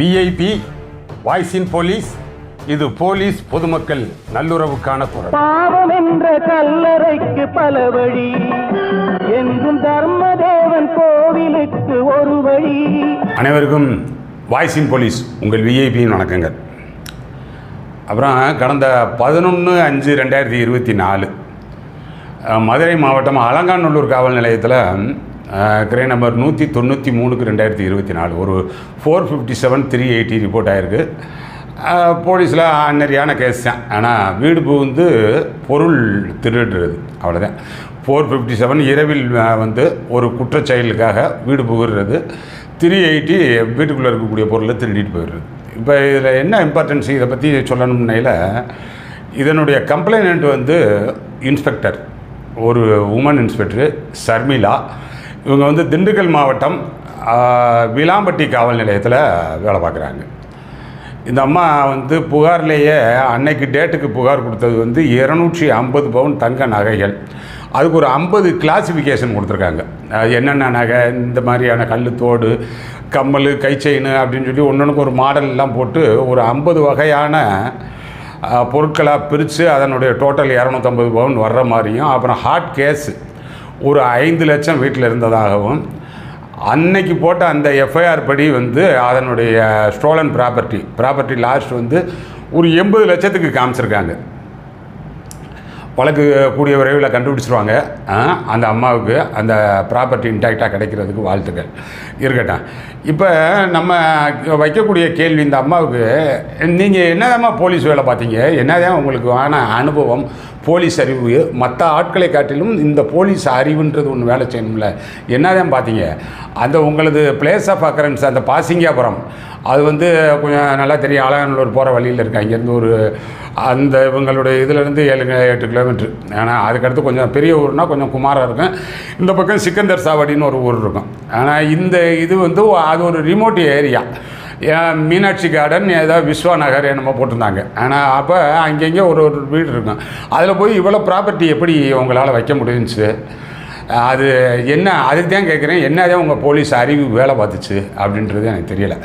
VIP voice in police இது police பொதுமக்கள் நல்லுறவுக்கான குரல். பாவம் என்ற கல்லறைக்கு பல வழி என்றும் தர்மதேவன் கோவிலுக்கு ஒரு வழி. அனைவருக்கும் வாய்ஸ் இன் போலீஸ் உங்கள் விஐபியின் வணக்கங்கள். அப்புறம் கடந்த பதினொன்று அஞ்சு ரெண்டாயிரத்தி இருபத்தி நாலு மதுரை மாவட்டம் அலங்காநல்லூர் காவல் நிலையத்தில் கிரே நம்பர் நூற்றி தொண்ணூற்றி மூணுக்கு ரெண்டாயிரத்தி இருபத்தி நாலு. ஒரு four fifty seven three eighty report ஆயிருக்கு. போலீஸில் அந்நறியான கேஸ் தான். ஆனால் வீடு புகுந்து பொருள் திருடுறது. அவ்வளோதான் ஃபோர் ஃபிஃப்டி செவன் இரவில் வந்து ஒரு குற்றச்செயலுக்காக வீடு புகுறது. த்ரீ எயிட்டி வீட்டுக்குள்ளே இருக்கக்கூடிய பொருளை திருடிட்டு போயிடுறது. இப்போ இதில் என்ன இம்பார்ட்டன்ஸ் இதை பற்றி சொல்லணும்னையில் இதனுடைய கம்ப்ளைனண்ட் வந்து இன்ஸ்பெக்டர் ஒரு உமன் இன்ஸ்பெக்டரு சர்மிளா இவங்க வந்து திண்டுக்கல் மாவட்டம் விளாம்பட்டி காவல் நிலையத்தில் வேலை பார்க்குறாங்க. இந்த அம்மா வந்து புகார்லேயே அன்னைக்கு டேட்டுக்கு புகார் கொடுத்தது வந்து இரநூற்றி ஐம்பது பவுன் தங்க நகைகள். அதுக்கு ஒரு ஐம்பது கிளாசிஃபிகேஷன் கொடுத்துருக்காங்க. என்னென்ன நகை இந்த மாதிரியான கல் தோடு கம்மல் கை செயின் அப்படின்னு சொல்லி ஒன்றொன்றுக்கு ஒரு மாடல் எல்லாம் போட்டு ஒரு ஐம்பது வகையான பொருட்களாக பிரித்து அதனுடைய டோட்டல் இரநூத்தம்பது பவுன் வர்ற மாதிரியும் அப்புறம் ஹார்ட் கேஸு ஒரு ஐந்து லட்சம் வீட்டில் இருந்ததாகவும் அன்னைக்கு போட்ட அந்த எஃப்ஐஆர் படி வந்து அதனுடைய ஸ்டோலன் ப்ராப்பர்ட்டி ப்ராப்பர்ட்டி லாஸ்ட் வந்து ஒரு எண்பது லட்சத்துக்கு காமிச்சிருக்காங்க. வழக்கு கூடிய விரைவில் கண்டுபிடிச்சிருவாங்க அந்த அம்மாவுக்கு அந்த ப்ராப்பர்ட்டி இன்டாக்டாக கிடைக்கிறதுக்கு வாழ்த்துக்கள். இருக்கட்டும். இப்போ நம்ம வைக்கக்கூடிய கேள்வி இந்த அம்மாவுக்கு நீங்கள் என்னதாம்மா போலீஸ் வேலை பார்த்தீங்க? என்னதான் உங்களுக்கு ஆன அனுபவம் போலீஸ் அறிவு மற்ற ஆட்களை காட்டிலும் இந்த போலீஸ் அறிவுன்றது ஒன்று வேலை செய்யணும்ல. என்னதான் பார்த்தீங்க? அந்த உங்களது பிளேஸ் ஆஃப் அக்கரன்ஸ் அந்த பாசிங்காபுரம் அது வந்து கொஞ்சம் நல்லா தெரியும். அலங்கநல்லூர் போகிற வழியில் இருக்கு? இங்கேருந்து ஒரு அந்த இவங்களுடைய இதுலேருந்து ஏழு எட்டு கிலோமீட்ரு ஆனால் அதுக்கடுத்து கொஞ்சம் பெரிய ஊர்னால் கொஞ்சம் குமாரம் இருக்கும். இந்த பக்கம் சிக்கந்தர் சாவடின்னு ஒரு ஊர் இருக்கும். ஆனால் இந்த இது வந்து அது ஒரு ரிமோட் ஏரியா ஏன் மீனாட்சி கார்டன் ஏதாவது விஸ்வா நகர் என்னமோ போட்டிருந்தாங்க. ஆனால் அப்போ அங்கங்கே ஒரு ஒரு வீடு இருக்கும். அதில் போய் இவ்வளோ ப்ராப்பர்ட்டி எப்படி உங்களால் வைக்க முடிஞ்சிச்சு அது என்ன அதுக்கு தான் கேட்குறேன் என்னதான் உங்கள் போலீஸ் அறிவு வேலை பார்த்துச்சு அப்படின்றது எனக்கு தெரியல.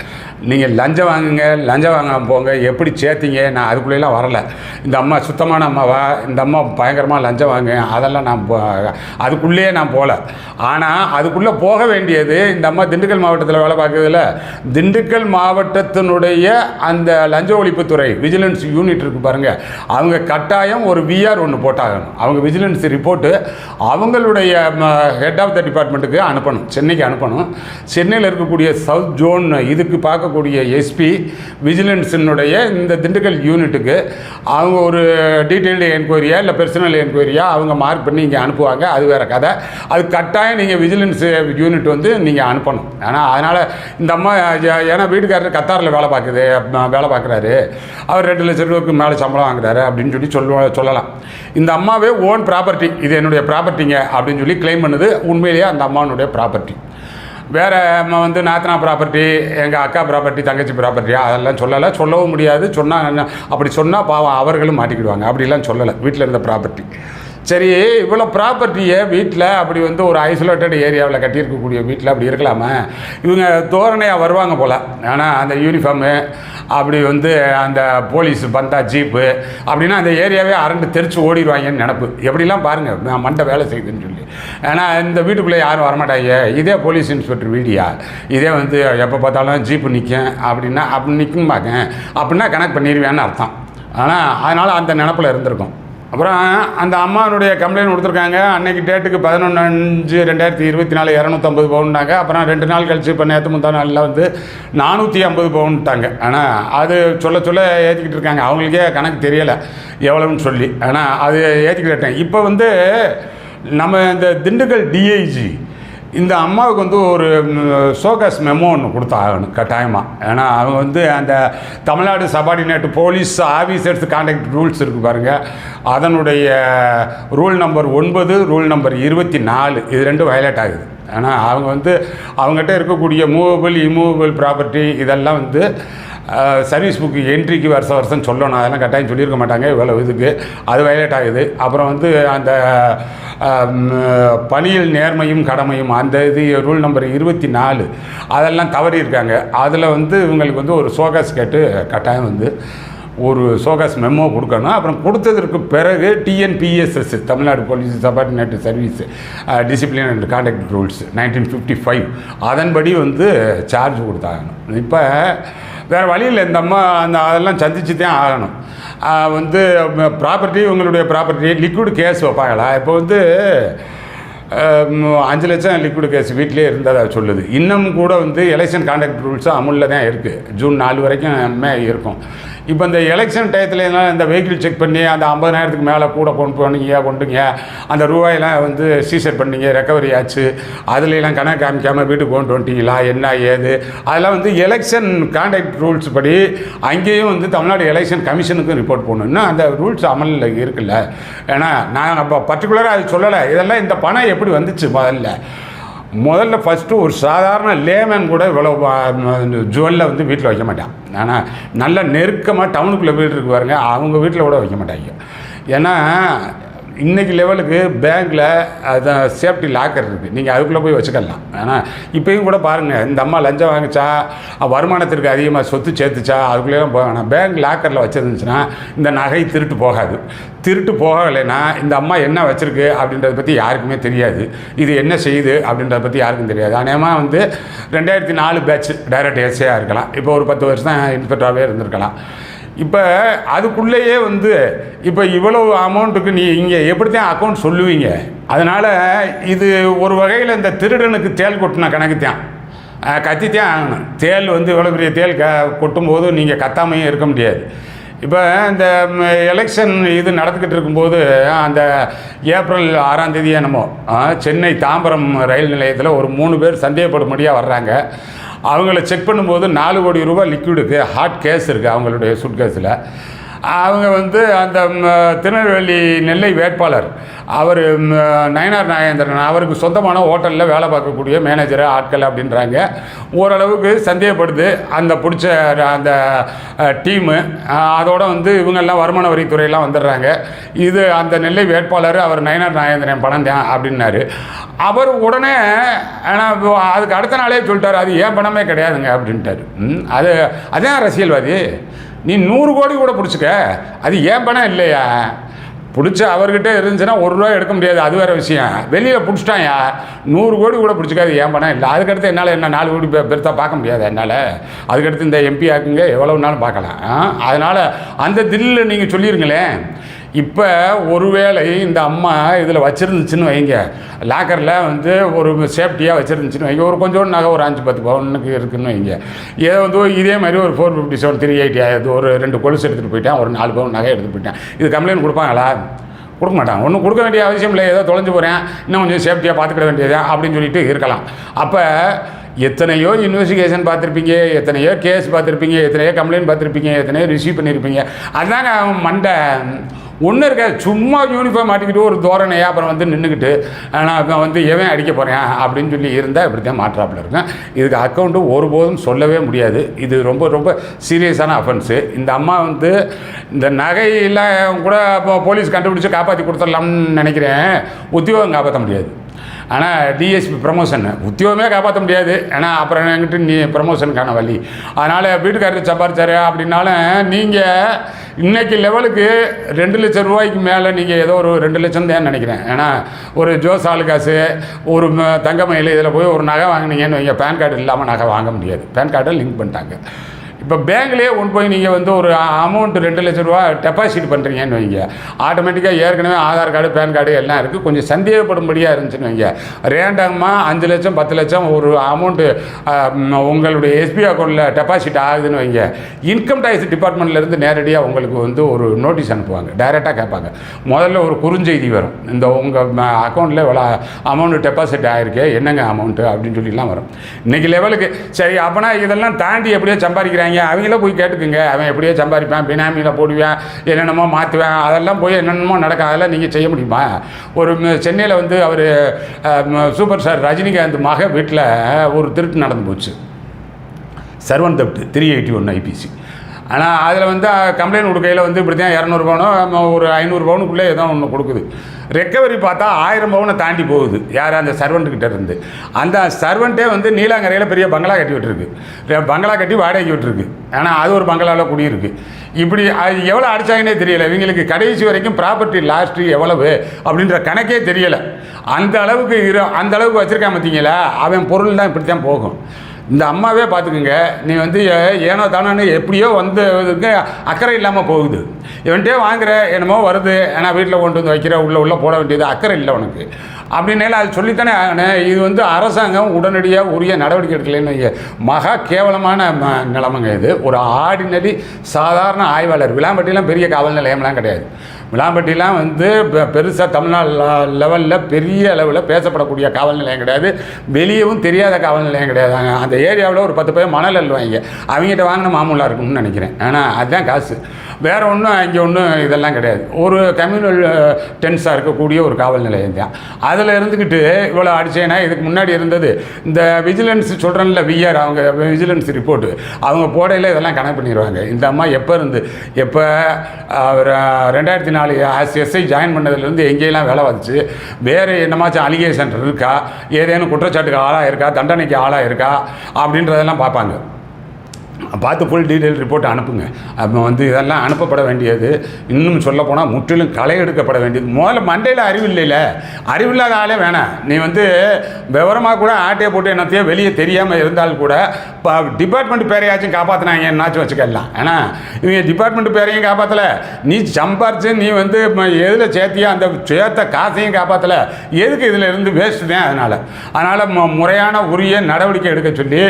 நீங்கள் லஞ்சம் வாங்குங்க லஞ்சம் வாங்க போங்க எப்படி சேர்த்தீங்க நான் அதுக்குள்ளேலாம் வரல. இந்த அம்மா சுத்தமான அம்மாவா இந்த அம்மா பயங்கரமாக லஞ்சம் வாங்க அதெல்லாம் நான் அதுக்குள்ளேயே நான் போகல. ஆனால் அதுக்குள்ளே போக வேண்டியது இந்த அம்மா திண்டுக்கல் மாவட்டத்தில் வேலை பார்க்குறதுல திண்டுக்கல் மாவட்டத்தினுடைய அந்த லஞ்ச ஒழிப்புத்துறை விஜிலன்ஸ் யூனிட் இருக்கு பாருங்கள் அவங்க கட்டாயம் ஒரு விஆர் ஒன்று போட்டாகணும். அவங்க விஜிலன்ஸ் ரிப்போர்ட்டு அவங்களுடைய ஹெட் ஆஃப் த டிபார்ட்மெண்ட்டுக்கு அனுப்பணும். சென்னைக்கு அனுப்பணும். சென்னையில் இருக்கக்கூடிய சவுத் ஜோன் இதுக்கு பார்க்கக்கூடிய எஸ்பி விஜிலன்ஸினுடைய இந்த திண்டுக்கல் யூனிட்டுக்கு அவங்க ஒரு டீட்டெயில்டு என்கொயரியா இல்லை பெர்சனல் என்கொயரியா அவங்க மார்க் பண்ணி இங்கே அனுப்புவாங்க. அது வேறு கதை. அது கட்டாயம் நீங்கள் விஜிலன்ஸ் யூனிட் வந்து நீங்கள் அனுப்பணும். ஆனால் அதனால் இந்த அம்மா ஏ- ஏன்னா வீட்டுக்காரர் கத்தாரில் வேலை பார்க்குது வேலை பார்க்குறாரு. அவர் ரெண்டு லட்சம் ரூபாய்க்கு மேலே சம்பளம் வாங்குறாரு அப்படின்னு சொல்லி சொல்லுவ சொல்லலாம். இந்த அம்மாவே ஓன் ப்ராப்பர்ட்டி இது என்னுடைய ப்ராப்பர்ட்டிங்க அப்படின்னு சொல்லி கிளைம் பண்ணுது. உண்மையிலேயே அந்த அம்மானுடைய ப்ராப்பர்ட்டி வேறு வந்து நாத்தனா ப்ராப்பர்ட்டி எங்கள் அக்கா ப்ராப்பர்ட்டி தங்கச்சி ப்ராப்பர்ட்டியா அதெல்லாம் சொல்லலை. சொல்லவும் முடியாது. சொன்னால் அப்படி சொன்னால் பாவம் அவர்களும் மாட்டிக்கிடுவாங்க. அப்படிலாம் சொல்லலை. வீட்டில் இருந்த ப்ராப்பர்ட்டி சரி இவ்வளோ ப்ராப்பர்ட்டியை வீட்டில் அப்படி வந்து ஒரு ஐசோலேட்டட் ஏரியாவில் கட்டியிருக்கக்கூடிய வீட்டில் அப்படி இருக்கலாமா. இவங்க தோரணையாக வருவாங்க போல். ஆனால் அந்த யூனிஃபார்மு அப்படி வந்து அந்த போலீஸ் பந்தா ஜீப்பு அப்படின்னா அந்த ஏரியாவே அரண்டு தெரிச்சு ஓடிடுவாங்கன்னு நினப்பு. எப்படிலாம் பாருங்கள் நான் மண்டை வேலை செய்யுதுன்னு சொல்லி. ஏன்னா இந்த வீட்டுக்குள்ளே யாரும் வரமாட்டாங்க. இதே போலீஸ் இன்ஸ்பெக்டர் வீடியா. இதே வந்து எப்போ பார்த்தாலும் ஜீப்பு நிற்கும் அப்படின்னா அப்படி நிற்கும் பார்க்க அப்படின்னா கனெக்ட் பண்ணிடுவேன்னு அர்த்தம். ஆனால் அதனால் அந்த நினப்பில் இருந்திருக்கும். அப்புறம் அந்த அம்மானுடைய கம்ப்ளைண்ட் கொடுத்துருக்காங்க. அன்னைக்கு டேட்டுக்கு பதினொன்று அஞ்சு ரெண்டாயிரத்தி இருபத்தி நாலு இரநூத்தம்பது பவுன்ட்டாங்க அப்புறம் ரெண்டு நாள் கழிச்சு இப்போ நேற்று முந்தா நாளில் வந்து நானூற்றி ஐம்பது பவுன்ட்டாங்க. ஆனால் அது சொல்ல சொல்ல ஏற்றிக்கிட்டு இருக்காங்க. அவங்களுக்கே கணக்கு தெரியலை எவ்வளவுன்னு சொல்லி. ஆனால் அது ஏற்றிக்கிட்டேன் இப்போ வந்து நம்ம இந்த திண்டுக்கல் டிஐஜி இந்த அம்மாவுக்கு வந்து ஒரு சோகஸ் மெமோ ஒன்று கொடுத்தாகணும் கட்டாயமாக ஏன்னா அவங்க வந்து அந்த Tamil Nadu subordinate police officers contact rules இருக்குது பாருங்கள் அதனுடைய ரூல் நம்பர் ஒன்பது ரூல் நம்பர் இருபத்தி நாலு. இது ரெண்டும் வயலேட் ஆகுது. ஆனால் அவங்க வந்து அவங்ககிட்ட இருக்கக்கூடிய மூவபிள் இமூவபிள் ப்ராப்பர்ட்டி இதெல்லாம் வந்து சர்வீஸ் புக்கு என்ட்ரிக்கு வருஷம் வருஷம் சொல்லணும். அதெல்லாம் கட்டாயம் சொல்லியிருக்க மாட்டாங்க. இவ்வளோ இதுக்கு. அது வயலேட் ஆகுது. அப்புறம் வந்து அந்த பணியில் நேர்மையும் கடமையும் அந்த இது ரூல் நம்பர் இருபத்தி நாலு அதெல்லாம் தவறி இருக்காங்க அதில் வந்து இவங்களுக்கு வந்து ஒரு சோகாஸ் கேட்டு கட்டாயம் வந்து ஒரு சோகாஸ் மெமோ கொடுக்கணும். அப்புறம் கொடுத்ததற்கு பிறகு TNPSS Tamil Nadu police subordinate service discipline and contact rules nineteen fifty five அதன்படி வந்து சார்ஜ் கொடுத்தாங்க. இப்போ வேறு வழியில் இந்த அம்மா அந்த அதெல்லாம் சந்திச்சு தான் ஆகணும் வந்து ப்ராப்பர்ட்டி உங்களுடைய ப்ராப்பர்ட்டி லிக்விட் கேஸ் வைப்பாங்களா? இப்போ வந்து அஞ்சு லட்சம் லிக்விட் கேஸ் வீட்டிலே இருந்ததாக சொல்லுது. இன்னும் கூட வந்து எலெக்ஷன் கான்டாக்ட் ரூல்ஸும் அமுலில் தான் இருக்குது ஜூன் நாலு வரைக்கும் இருக்கும். இப்போ இந்த எலெக்ஷன் டயத்துல இந்த வெஹிக்கிள் செக் பண்ணி அந்த ஐம்பதாயிரத்துக்கு மேலே கூட கொண்டு போனீங்க கொண்டுங்க. அந்த ரூபாயெல்லாம் வந்து சீசர் பண்ணீங்க ரெக்கவரி ஆச்சு. அதுலலாம் கணக்கு காமிக்காமல் வீட்டுக்கு கொண்டு வந்துட்டீங்களா? என்ன ஏது? அதெல்லாம் வந்து எலெக்ஷன் கான்டாக்ட் ரூல்ஸ் படி அங்கேயும் வந்து தமிழ்நாடு எலெக்ஷன் கமிஷனுக்கும் ரிப்போர்ட் பண்ணணும் அந்த ரூல்ஸ் அமலில் இருக்குல்ல. ஏன்னா நான் அப்போ பர்டிகுலராக அது சொல்லலை. இதெல்லாம் இந்த பணம் எப்படி வந்துச்சு முதல்ல முதல்ல ஃபஸ்ட்டு ஒரு சாதாரண லேமேன் கூட இவ்வளோ ஜுவல்ல வந்து வீட்டில் வைக்க மாட்டான். ஆனால் நல்லா நெருக்கமாக டவுனுக்குள்ளே வீடு இருக்கு பாருங்க அவங்க வீட்டில் கூட வைக்க மாட்டாங்க. ஏன்னா இன்னைக்கு லெவலுக்கு பேங்க்கில் அதான் சேஃப்டி லாக்கர் இருக்குது நீங்கள் அதுக்குள்ளே போய் வச்சுக்கலாம். ஆனால் இப்போயும் கூட பாருங்கள் இந்த அம்மா லஞ்சம் வாங்கிச்சா வருமானத்திற்கு அதிகமாக சொத்து சேர்த்துச்சா அதுக்குள்ளேலாம் போக வேணாம் பேங்க் லாக்கரில் வச்சிருந்துச்சுன்னா இந்த நகை திருட்டு போகாது. திருட்டு போகலைன்னா இந்த அம்மா என்ன வச்சுருக்கு அப்படின்றத பற்றி யாருக்குமே தெரியாது. இது என்ன செய்யுது அப்படின்றத பற்றி யாருக்கும் தெரியாது. அநேகமாக வந்து ரெண்டாயிரத்தி நாலு பேட்ச் டைரக்ட் எஸ்ஏயாக இருக்கலாம். இப்போ ஒரு பத்து வருஷம் தான் இன்ஸ்பெக்டராகவே இருந்திருக்கலாம். இப்போ அதுக்குள்ளேயே வந்து இப்போ இவ்வளவு அமௌண்ட்டுக்கு நீ இங்கே எப்படி தான் அக்கௌண்ட் சொல்லுவீங்க? அதனால் இது ஒரு வகையில் இந்த திருடனுக்கு தேல் கொட்டின கணக்கு தான் கத்தித்தான் ஆகணும். தேல் வந்து இவ்வளோ பெரிய தேல் க கொட்டும்போது நீங்கள் கத்தாமையும் இருக்க முடியாது. இப்போ இந்த எலெக்ஷன் இது நடந்துக்கிட்டு இருக்கும்போது அந்த ஏப்ரல் ஆறாம் தேதி என்னமோ சென்னை தாம்பரம் ரயில் நிலையத்தில் ஒரு மூணு பேர் சந்தேகப்படும்படியாக வர்றாங்க. அவங்கள செக் பண்ணும்போது நாலு கோடி ரூபாய் லிக்விடுக்கு ஹாட் கேஸ் இருக்குது அவங்களுடைய சுட் கேஸில் அவங்க வந்து அந்த திருநெல்வேலி நெல்லை வேட்பாளர். அவர் நயனார் நாகேந்திரன் அவருக்கு சொந்தமான ஹோட்டலில் வேலை பார்க்கக்கூடிய மேனேஜர் ஆட்கள் அப்படின்றாங்க. ஓரளவுக்கு சந்தேகப்படுது. அந்த பிடிச்ச அந்த டீமு அதோட வந்து இவங்கெல்லாம் வருமான வரித்துறையெல்லாம் வந்துடுறாங்க. இது அந்த நெல்லை வேட்பாளர் அவர் நயனார் நாகேந்திரன் பணம் தான் அப்படின்னாரு. அவர் உடனே ஆனால் அதுக்கு அடுத்த நாளே சொல்லிட்டார் அது ஏன் பணமே கிடையாதுங்க அப்படின்ட்டாரு. அது அதான் அரசியல்வாதி. நீ நூறு கோடி கூட பிடிச்சிக்க. அது ஏன் பணம் இல்லையா? பிடிச்ச அவர்கிட்ட இருந்துச்சுன்னா ஒரு ரூபா எடுக்க முடியாது அது வேறு விஷயம். வெளியில் பிடிச்சிட்டாயா நூறு கோடி கூட பிடிச்சிக்காது ஏன் பணம் இல்லை? அதுக்கடுத்து என்னால் என்ன நாலு கோடி பெருத்தாக பெருத்தா பார்க்க முடியாது என்னால்? அதுக்கடுத்து இந்த எம்பி ஆக்குங்க எவ்வளோ நாளும் பார்க்கலாம். ஆ? அதனால் அந்த தில்லில் நீங்கள் சொல்லிருங்களேன். இப்போ ஒருவேளை இந்த அம்மா இதில் வச்சுருந்துச்சுன்னு வைங்க. லாக்கரில் வந்து ஒரு சேஃப்டியாக வச்சுருந்துச்சுன்னு வைங்க. ஒரு கொஞ்சோண்டு நகை ஒரு அஞ்சு பத்து பவுனுக்கு இருக்குன்னு வைங்க. ஏதோ வந்து இதே மாதிரி ஒரு four fifty seven three eighty ஆகுது ஒரு ரெண்டு கொலுசு எடுத்துகிட்டு போயிட்டேன். ஒரு நாலு பவுன் நகை எடுத்துகிட்டு போயிட்டேன். இது கம்ப்ளைண்ட் கொடுப்பாங்களா? கொடுக்க மாட்டாங்க. ஒன்றும் கொடுக்க வேண்டிய அவசியம் இல்லை. ஏதோ தொலைஞ்சு போகிறேன் இன்னும் கொஞ்சம் சேஃப்டியாக பார்த்துக்கிட வேண்டியது? அப்படின்னு சொல்லிட்டு இருக்கலாம். அப்போ எத்தனையோ இன்வெஸ்டிகேஷன் பார்த்துருப்பீங்க. எத்தனையோ கேஸ் பார்த்துருப்பீங்க. எத்தனையோ கம்ப்ளைண்ட் பார்த்துருப்பீங்க. எத்தனையோ ரிசீவ் பண்ணியிருப்பீங்க அதுதாங்க மண்டை. ஒன்றும் இருக்காது. சும்மா யூனிஃபார்ம் மாட்டிக்கிட்டு ஒரு தோரணையாக அப்புறம் வந்து நின்றுக்கிட்டு நான் வந்து எவன் அடிக்க போகிறேன் அப்படின்னு சொல்லி இருந்தால் இப்படி தான் மாற்றாப்பில் இருக்கேன் இதுக்கு அக்கௌண்ட்டு ஒருபோதும் சொல்லவே முடியாது. இது ரொம்ப ரொம்ப சீரியஸான அஃபென்ஸு இந்த அம்மா வந்து இந்த நகையெல்லாம் கூட போலீஸ் கண்டுபிடிச்சி காப்பாற்றி கொடுத்துடலாம்னு நினைக்கிறேன். உத்தியோகம் காப்பாற்ற முடியாது. ஆனால் டிஎஸ்பி ப்ரமோஷன் உத்தியோகமே காப்பாற்ற முடியாது. ஏன்னா அப்புறம் என்கிட்ட நீ ப்ரமோஷனுக்கான வழி. அதனால் வீட்டுக்காரர் சம்பாரிச்சாரு அப்படின்னாலும் நீங்கள் இன்றைக்கி லெவலுக்கு ரெண்டு லட்சம் ரூபாய்க்கு மேலே நீங்கள் ஏதோ ஒரு ரெண்டு லட்சம் தான் நினைக்கிறேன். ஏன்னா ஒரு ஜோஸ் ஆளுக்காசு ஒரு ம- தங்கமயில் இதில் போய் ஒரு நகை வாங்கினீங்கன்னு வைங்க பேன் கார்டு இல்லாமல் நகை வாங்க முடியாது. பேன் கார்டை லிங்க் பண்ணிட்டாங்க. இப்போ பேங்க்லேயே கொண்டு போய் நீங்கள் வந்து ஒரு அமௌண்ட் ரெண்டு லட்ச ரூபா டெபாசிட் பண்ணுறீங்கன்னு வைங்க. ஆட்டோமேட்டிக்காக ஏற்கனவே ஆதார் கார்டு பேன் கார்டு எல்லாம் இருக்குது கொஞ்சம் சந்தேகப்படும்படியாக இருந்துச்சுன்னு வைங்க. ரேண்டமாக அஞ்சு லட்சம் பத்து லட்சம் ஒரு அமௌண்ட்டு உங்களுடைய எஸ்பி அக்கௌண்ட்டில் டெபாசிட் ஆகுதுன்னு வைங்க. இன்கம் டேக்ஸ் டிபார்ட்மெண்ட்லேருந்து நேரடியாக உங்களுக்கு வந்து ஒரு நோட்டீஸ் அனுப்புவாங்க. டைரெக்டாக கேட்பாங்க. முதல்ல ஒரு குறுஞ்செய்தி வரும். இந்த உங்கள் அக்கௌண்ட்டில் இவ்வளோ அமௌண்ட் டெபாசிட் ஆகிருக்கு என்னங்க அமௌண்ட்டு அப்படின்னு சொல்லிலாம் வரும். இன்னைக்கு லெவலுக்கு சரி அப்போனா இதெல்லாம் தாண்டி எப்படியோ சம்பாதிக்கிறாங்க. அவங்க அவங்கள போய் கேட்டுக்குங்க. அவன் எப்படியோ சம்பாதிப்பான் பினாமியில் போடுவேன் என்னென்னமோ மாற்றுவேன் அதெல்லாம் போய் என்னென்னமோ நடக்கும். அதெல்லாம் நீங்கள் செய்ய முடியுமா? ஒரு சென்னையில் வந்து அவர் சூப்பர் ஸ்டார் ரஜினிகாந்த் மக வீட்டில் ஒரு திருட்டு நடந்து போச்சு. Servant theft three eighty one IPC ஆனால் அதில் வந்து கம்ப்ளைண்ட் கொடுக்கையில் வந்து இப்படி தான் இரநூறுபவனோ ஒரு ஐநூறு பவுனுக்குள்ளே ஏதோ ஒன்று கொடுக்குது. ரெக்கவரி பார்த்தா ஆயிரம் பவுனை தாண்டி போகுது. யார்? அந்த servant இருந்து. அந்த சர்வெண்ட்டே வந்து நீலாங்கரையில் பெரிய பங்களா கட்டி விட்டுருக்கு. பங்களா கட்டி வாடகைக்கு விட்டுருக்கு. ஆனால் அது ஒரு பங்களாவில் குடியிருக்கு. இப்படி அது எவ்வளோ அடிச்சாங்கன்னே தெரியல. இவங்களுக்கு கடைசி வரைக்கும் ப்ராப்பர்ட்டி லாஸ்ட்டு எவ்வளவு அப்படின்ற கணக்கே தெரியலை. அந்த அளவுக்கு இரு அந்த அளவுக்கு வச்சுருக்கான் பார்த்தீங்களா? அவன் பொருள் தான் இப்படி தான் போகும். இந்த அம்மாவே பார்த்துக்குங்க. நீ வந்து ஏனோ தானோன்னு எப்படியோ வந்து இதுக்கு அக்கறை இல்லாமல் போகுது. இவன்ட்டே வாங்குற என்னமோ வருது. ஏன்னா வீட்டில் கொண்டு வந்து வைக்கிற உள்ளே உள்ளே போட வேண்டியது அக்கறை இல்லை உனக்கு. அப்படின்னால அது சொல்லித்தானே ஆகணும் இது வந்து அரசாங்கம் உடனடியாக உரிய நடவடிக்கை எடுக்கலைன்னு மகா கேவலமான நிலைமைங்க இது. ஒரு ஆர்டினரி சாதாரண ஆய்வாளர். விளாம்பட்டிலாம் பெரிய காவல் நிலையம்லாம் கிடையாது. விளாம்பட்டிலாம் வந்து பெருசாக தமிழ்நாடு லெவலில் பெரிய அளவில் பேசப்படக்கூடிய காவல் நிலையம் கிடையாது. வெளியவும் தெரியாத காவல் நிலையம் கிடையாதாங்க அந்த ஏரியாவில் ஒரு பத்து பேர் மணல் அல்வாங்க அவங்ககிட்ட வாங்கின மாமூலாக இருக்கும்னு நினைக்கிறேன். ஆனால் அதுதான் காசு. வேறு ஒன்றும் இங்கே ஒன்றும் இதெல்லாம் கிடையாது. ஒரு கம்யூனல் டென்ஸாக இருக்கக்கூடிய ஒரு காவல் நிலையம் தான். அதில் இருந்துக்கிட்டு இவ்வளோ அடிச்சேன்னா இதுக்கு முன்னாடி இருந்தது இந்த விஜிலன்ஸ் சொல்கிறேன்ல விஆர் அவங்க விஜிலன்ஸ் ரிப்போர்ட்டு அவங்க போடையில் இதெல்லாம் கனெக்ட் பண்ணிடுவாங்க. இந்த அம்மா எப்போ இருந்து எப்போ அவர் ரெண்டாயிரத்தி நாலு எஸ்ஐ ஜாயின் பண்ணதுலேருந்து எங்கேயெல்லாம் வேலை வந்துச்சு வேறு என்னமாச்சும் அலிகேஷன் இருக்கா? ஏதேனும் குற்றச்சாட்டுக்கு ஆளாக இருக்கா? தண்டனைக்கு ஆளாக இருக்கா? அப்படின்றதெல்லாம் பார்ப்பாங்க. பார்த்து ஃபுல் டீட்டெயில் ரிப்போர்ட் அனுப்புங்க. அப்போ வந்து இதெல்லாம் அனுப்பப்பட வேண்டியது. இன்னும் சொல்லப்போனால் முற்றிலும் களை எடுக்கப்பட வேண்டியது. முதல்ல மண்டையில் அறிவு இல்லைல்ல அறிவில்லாத ஆளே வேணாம். நீ வந்து விவரமாக கூட ஆட்டையை போட்டு என்னத்தையோ வெளியே தெரியாமல் இருந்தால் கூட இப்போ டிபார்ட்மெண்ட் பேரையாச்சும் காப்பாற்றினாங்க என்னாச்சும் வச்சுக்கலாம். ஏன்னா இவங்க டிபார்ட்மெண்ட் பேரையும் காப்பாற்றலை நீ சம்பாரிச்சு நீ வந்து எதில் சேர்த்தியோ அந்த சேர்த்த காசையும் காப்பாற்றலை எதுக்கு இதில் இருந்து வேஸ்ட்டு தான் அதனால். அதனால் முறையான உரிய நடவடிக்கை எடுக்க சொல்லி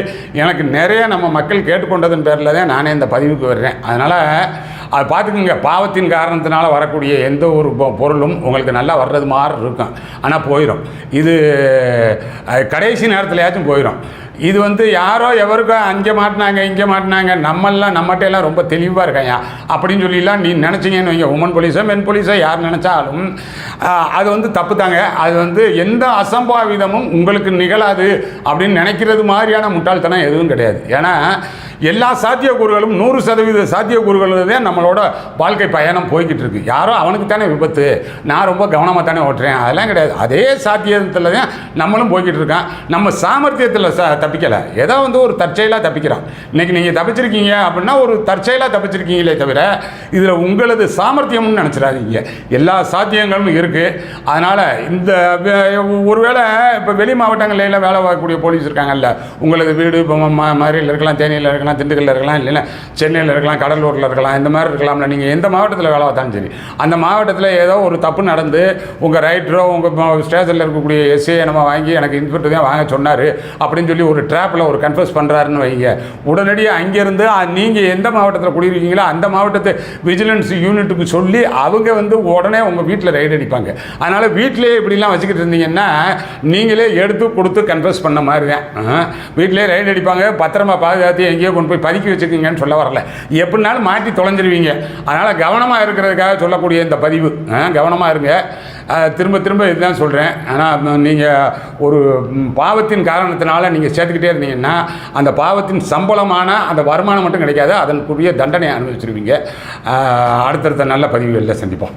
எனக்கு நிறைய நம்ம மக்கள் கொண்டதன் பேரில் தான் நானே இந்த பதிவுக்கு வர்றேன். அதனால் அது பார்த்துக்குங்க பாவத்தின் காரணத்தினால வரக்கூடிய எந்த ஒரு பொ- பொருளும் உங்களுக்கு நல்லா வர்றது மாதிரி இருக்கும். ஆனால் போயிடும் இது கடைசி நேரத்துலையாச்சும் போயிடும் இது வந்து யாரோ எவருக்கோ அங்கே மாட்டினாங்க இங்கே மாட்டினாங்க நம்மெல்லாம் நம்மகிட்ட எல்லாம் ரொம்ப தெளிவாக இருக்காங்க அப்படின்னு சொல்லிலாம் நீ நினச்சிங்கன்னு வைங்க. உமன் போலீஸோ மென் போலீஸோ யார் நினச்சாலும் அது வந்து தப்பு தாங்க அது வந்து எந்த அசம்பாவிதமும் உங்களுக்கு நிகழாது அப்படின்னு நினைக்கிறது மாதிரியான முட்டாள்தனம் எதுவும் கிடையாது. ஏன்னா எல்லா சாத்தியக்கூறுகளும் நூறு சதவீத சாத்தியக்கூறுகள் தான் நம்மளோட வாழ்க்கை பயணம் போய்கிட்டு இருக்கு யாரோ அவனுக்கு தானே விபத்து. நான் ரொம்ப கவனமாக தானே ஓட்டுறேன். அதெல்லாம் கிடையாது. அதே சாத்தியத்தில் தான் நம்மளும் போய்கிட்டு இருக்கான் நம்ம சாமர்த்தியத்தில் ச தப்பிக்கலை. ஏதோ வந்து ஒரு தற்செயலாக தப்பிக்கிறான். இன்னைக்கு நீங்கள் தப்பிச்சிருக்கீங்க அப்படின்னா ஒரு தற்செயலாக தப்பிச்சிருக்கீங்களே தவிர இதில் உங்களது சாமர்த்தியம்னு நினச்சிடாதீங்க. எல்லா சாத்தியங்களும் இருக்குது அதனால் இந்த ஒருவேளை இப்போ வெளி மாவட்டங்களில் எல்லாம் வேலை பார்க்கக்கூடிய போலீஸ் இருக்காங்கல்ல. உங்களது வீடு இப்போ ம- மதுரையில் இருக்கலாம் தேனியில் இருக்கலாம் திண்டுக்கல்ல இருக்கலாம் இல்லைன்னா சென்னையில் இருக்கலாம் கடலூரில் இருக்கலாம் இந்த மாதிரி இருக்கலாம்ல. நீங்கள் எந்த மாவட்டத்தில் வேலை பார்த்தாலும் சரி. அந்த மாவட்டத்தில் ஏதோ ஒரு தப்பு நடந்து உங்கள் ரைட்டரோ உங்கள் ஸ்டேஷனில் இருக்கக்கூடிய எஸ்ஏ நம்ம வாங்கி எனக்கு இன்ஸ்பெக்டர் தான் வாங்க சொன்னார் அப்படின்னு சொல்லி ஒரு ட்ராப்பில் ஒரு கன்ஃபர்ஸ் பண்ணுறாருன்னு வைங்க. உடனடியாக அங்கேருந்து நீங்கள் எந்த மாவட்டத்தில் குடியிருக்கீங்களோ அந்த மாவட்டத்தை விஜிலன்ஸ் யூனிட்டுக்கு சொல்லி அவங்க வந்து உடனே உங்கள் வீட்டில் ரைடு அடிப்பாங்க. அதனால் வீட்டிலேயே இப்படிலாம் வச்சுக்கிட்டு இருந்தீங்கன்னா நீங்களே எடுத்து கொடுத்து கன்ஃபர்ஸ் பண்ண மாதிரி தான். வீட்டிலே வீட்டிலேயே ரைடு அடிப்பாங்க பத்திரமா பாதுகாத்து எங்கேயோ கொண்டு போய் பதுக்கி வச்சுக்கோங்கன்னு சொல்ல வரல. எப்படினாலும் மாட்டி தொலைஞ்சிருவீங்க. அதனால் கவனமாக இருக்கிறதுக்காக சொல்லக்கூடிய இந்த பதிவு. கவனமாக இருங்க. திரும்ப திரும்ப இதுதான் சொல்கிறேன் ஆனால் நீங்கள் ஒரு பாவத்தின் காரணத்தினால நீங்கள் சேர்த்துக்கிட்டே இருந்தீங்கன்னா அந்த பாவத்தின் சம்பளமான அந்த வருமானம் மட்டும் கிடைக்காது அதற்குரிய தண்டனை அனுபவிச்சிருவீங்க. அடுத்தடுத்த நல்ல பதிவுகளில் சந்திப்போம்.